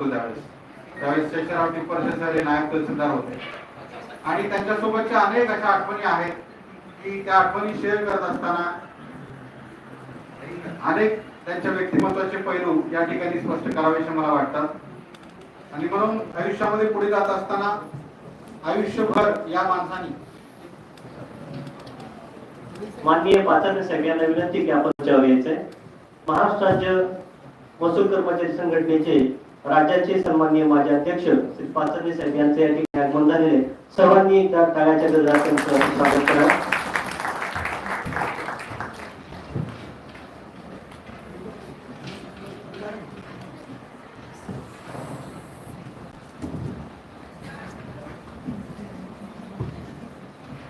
त्यावेळेस त्यावेळेस Sheshrao tipper sir तहसीलदार होते. आणि त्यांच्यासोबतच्या अनेक अशा आठवणी आहेत की त्या आठवणी शेअर करत असताना अनेक त्यांच्या व्यक्तिमत्वाचे पैलू या ठिकाणी स्पष्ट करावेसे मला वाटतात. आणि म्हणून आयुष्यामध्ये पुढे जात असताना आयुष्यभर या माणसाने माननीय पाचार्य सगळ्यांना विनंती की आपण महाराष्ट्र राज्य महसूल कर्मचारी संघटनेचे राज्याचे सन्माननीय माजी अध्यक्ष श्री पाचार्य साहेब यांचे या ठिकाणी आगमन झालेले सर्वांनी एकदा टाळ्याच्या गजरात त्यांचं स्वागत करा.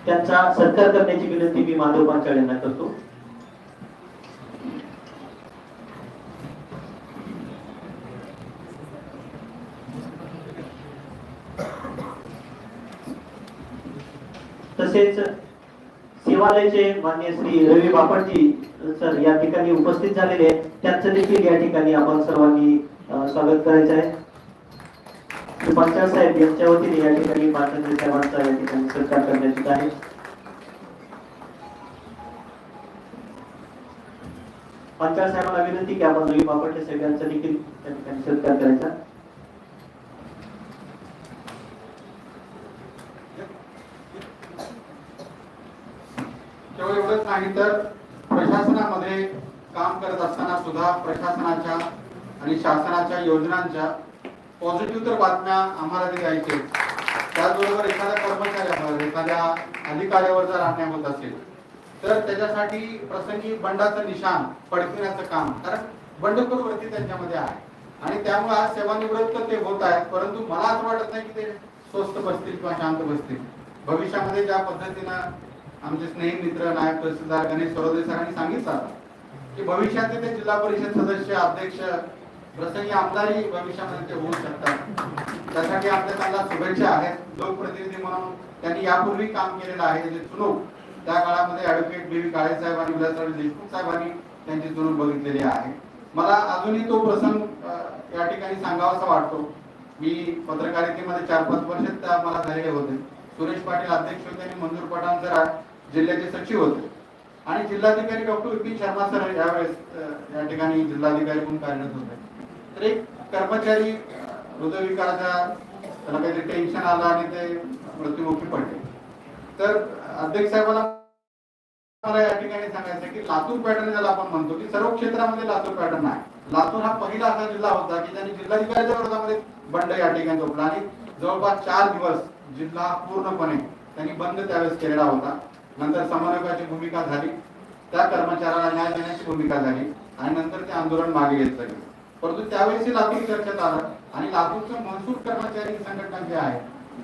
त्यांचा सत्कार करण्याची विनंती मी माधव पांचाळ यांना करतो. तसेच सेवालयाचे मान्य श्री रवी बापटजी सर या ठिकाणी उपस्थित झालेले आहेत. त्यांचं देखील या ठिकाणी आपण सर्वांनी स्वागत करायचं आहे. श्री साहेब यांच्या वतीने या ठिकाणी पाचार्य साहेबांचा या ठिकाणी सत्कार करण्यात आहे. पांचाळ साहेबांना विनंती की आपण रवी बापटले साहेब यांचा देखील या ठिकाणी सत्कार करायचा. केवळ एवढंच नाही तर प्रशासनामध्ये काम करत असताना सुद्धा प्रशासनाच्या आणि शासनाच्या योजनांच्या पॉझिटिव्ह तर बातम्या आम्हाला ते द्यायचे त्याचबरोबर एखाद्या कर्मचाऱ्यावर एखाद्या अधिकाऱ्यावर जर अन्याय होत असेल तर त्याच्यासाठी प्रसंगी बंडाचं निशाण पडकिण्याचं काम कारण बंडखोर वृत्ती त्यांच्यामध्ये आहे. आणि त्यामुळे आज सेवानिवृत्त ते होत आहेत परंतु मला असं वाटत नाही की ते स्वस्त बसतील किंवा शांत बसतील. भविष्यामध्ये ज्या पद्धतीनं आमचे स्नेही मित्र नायब तहसीलदार गणेश सरोदे सरांनी सांगितलं की भविष्यात ते जिल्हा परिषद सदस्य अध्यक्ष प्रसंगी आमदारही भविष्यामध्ये ते होऊ शकतात. त्यासाठी आपल्या त्यांना शुभेच्छा आहेत. लोकप्रतिनिधी म्हणून त्यांनी यापूर्वी काम केलेलं आहे जे चुनूक त्या काळामध्ये ऍडव्होकेट बी व्ही काळे साहेब आणि विलासराव देशमुख साहेबांनी त्यांची चुनूक बघितलेली आहे. मला अजूनही तो प्रसंग या ठिकाणी सांगावासा वाटतो. मी पत्रकारितेमध्ये चार पाच वर्ष त्या मला झालेले होते. सुरेश पाटील अध्यक्ष होते आणि मंजूर पठाण सर जिल्ह्याचे सचिव होते. आणि जिल्हाधिकारी डॉक्टर विपिन शर्मा सर यावेळेस या ठिकाणी जिल्हाधिकारी म्हणून कार्यरत होते. तर एक कर्मचारी हृदयविकाराचा त्याला काहीतरी टेन्शन आलं आणि ते मृत्युमुखी पडले. तर अध्यक्ष साहेबांना मला या ठिकाणी सांगायचं की लातूर पॅटर्न ज्याला आपण म्हणतो की सर्व क्षेत्रामध्ये लातूर पॅटर्न आहे. लातूर हा पहिला असा जिल्हा होता की त्यांनी जिल्हाधिकाऱ्याच्या विरोधामध्ये बंड या ठिकाणी झोपला आणि जवळपास चार दिवस जिल्हा पूर्णपणे त्यांनी बंद त्यावेळेस केलेला होता. नंतर समन्वयकाची भूमिका झाली. त्या कर्मचाऱ्याला न्याय देण्याची भूमिका झाली आणि नंतर ते आंदोलन मागे घेत गेलं परंतु त्यावेळेस लातूर चर्चेत आलं आणि लातूरचं महसूल कर्मचारी संघटना जे आहे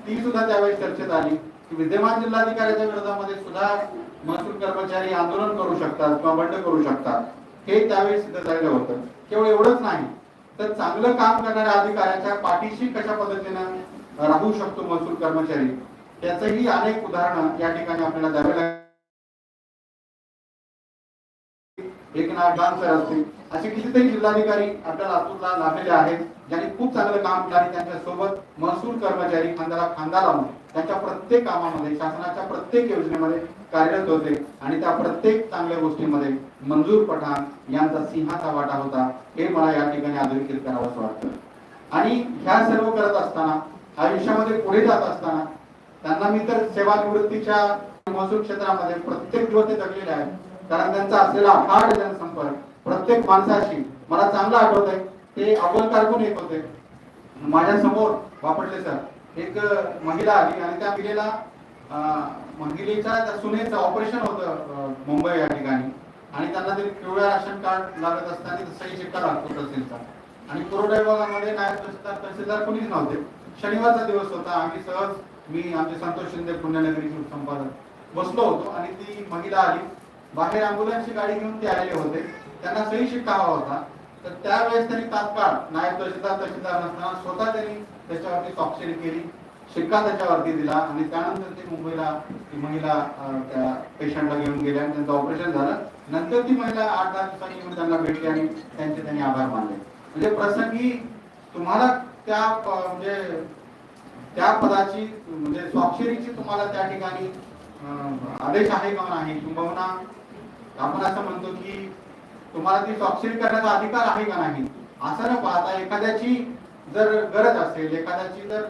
ती सुद्धा त्यावेळेस चर्चेत आली की विद्यमान जिल्हाधिकाऱ्याच्या विरोधामध्ये सुद्धा महसूल कर्मचारी आंदोलन करू शकतात किंवा बंड करू शकतात. हे त्यावेळेस सिद्ध झालेलं होतं. केवळ एवढंच नाही तर चांगलं काम करणाऱ्या अधिकाऱ्याच्या पाठीशी कशा पद्धतीनं राहू शकतो महसूल कर्मचारी? त्याचंही अनेक उदाहरणं या ठिकाणी आपल्याला द्यावे लागेल एकनाथ डान्सर असतील असे कितीतरी जिल्हाधिकारी आपल्या लातूरला लाभलेले आहेत ज्यांनी खूप चांगलं काम केलं आणि त्यांच्यासोबत महसूल कर्मचारी खांद्याला खांदा लावून त्यांच्या प्रत्येक कामामध्ये शासनाच्या प्रत्येक योजनेमध्ये कार्यरत होते आणि त्या प्रत्येक चांगल्या गोष्टीमध्ये मंजूर पठाण यांचा सिंहाचा वाटा होता हे मला या ठिकाणी अधोरेखित करावं असं वाटतं. आणि ह्या सर्व करत असताना आयुष्यामध्ये पुढे जात असताना त्यांना मी तर सेवानिवृत्तीच्या महसूल क्षेत्रामध्ये प्रत्येक दिवस ते जगलेले आहेत. कारण त्यांचा असलेला अफाट जनसंपर्क प्रत्येक माणसाशी मला चांगलं आठवत आहे ते अव्वल कारकून येत होते. माझ्यासमोर वापरले सर. एक महिला आली आणि त्या महिलेला महिलेचा महिलेच्या त्या सुनेचं ऑपरेशन होतं मुंबई या ठिकाणी. आणि त्यांना ते पिवळ्या राशन कार्ड लागत असताना सही शिक्का लागतो तहसीलचा आणि पुरवठा विभागामध्ये नायब तहसीलदार तहसीलदार कोणीच नव्हते. शनिवारचा दिवस होता आम्ही सहज मी आमचे संतोष शिंदे पुण्यनगरीचे संपादक बसलो होतो आणि ती महिला आली. बाहेर अँब्युलन्सची गाडी घेऊन ते आलेले होते. त्यांना सही शिक्का हवा होता. तर त्यावेळेस त्यांनी तात्काळ नायब तहसीलदार तहसीलदार नसताना स्वतः त्यांनी त्याच्यावरती स्वाक्षरी केली. शिक्का त्याच्यावरती दिला आणि त्यानंतर ते मुंबईला ती महिला त्या पेशंटला घेऊन गेल्या आणि त्यांचं ऑपरेशन झालं. नंतर ती महिला आठ दहा दिवसांनी येऊन त्यांना भेटली आणि त्यांचे त्यांनी आभार मानले. म्हणजे प्रसंगी तुम्हाला त्या म्हणजे त्या पदाची म्हणजे स्वाक्षरीची तुम्हाला त्या ठिकाणी आदेश आहे का नाही किंबहुना? आपण असं म्हणतो की तुम्हाला ती स्वाक्षरी करण्याचा अधिकार आहे का नाही? असं न पाहता एखाद्याची जर गरज असेल एखाद्याची जर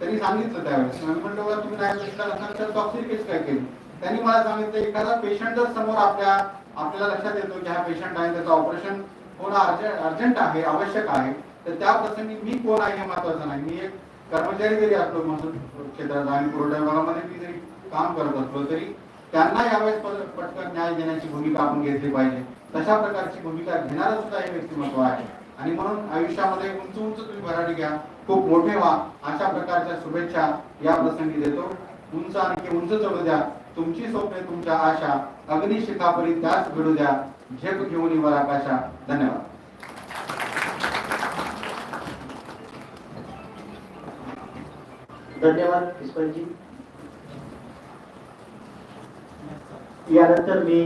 त्यांनी सांगितलं त्यावेळेस मी म्हणलं "बा, तुम्ही नाही पेशंट असाल तर स्वाक्षरी कशी काय केली? त्यांनी मला सांगितलं एखादा पेशंट जर समोर आपल्या आपल्याला लक्षात येतो की हा पेशंट आहे त्याचं ऑपरेशन होणं अर्जंट अर्जंट आहे आवश्यक आहे तर त्या प्रसंगी मी कोण आहे हे महत्वाचं नाही. मी एक कर्मचारी जरी असलो महसूल क्षेत्रात आणि पुरवठा विभागामध्ये मी जरी काम करत असलो तरी त्यांना यावेळेस पटकन न्याय देण्याची भूमिका आपण घेतली पाहिजे. तशा प्रकारची भूमिका घेणारं सुद्धा हे व्यक्तिमत्व आहे. आणि म्हणून आयुष्यामध्ये उंच उंच तुम्ही भरारी घ्या खूप मोठे व्हा. अशा प्रकारच्या शुभेच्छा या प्रसंगी देतो. उंच आणखी उंच चढू द्या. तुमची स्वप्ने तुमच्या आशा अग्निशिखापरी त्याच घडू द्या. झेप घेऊन वर आकाशा धन्यवाद. धन्यवाद किस्मतजी यानंतर मी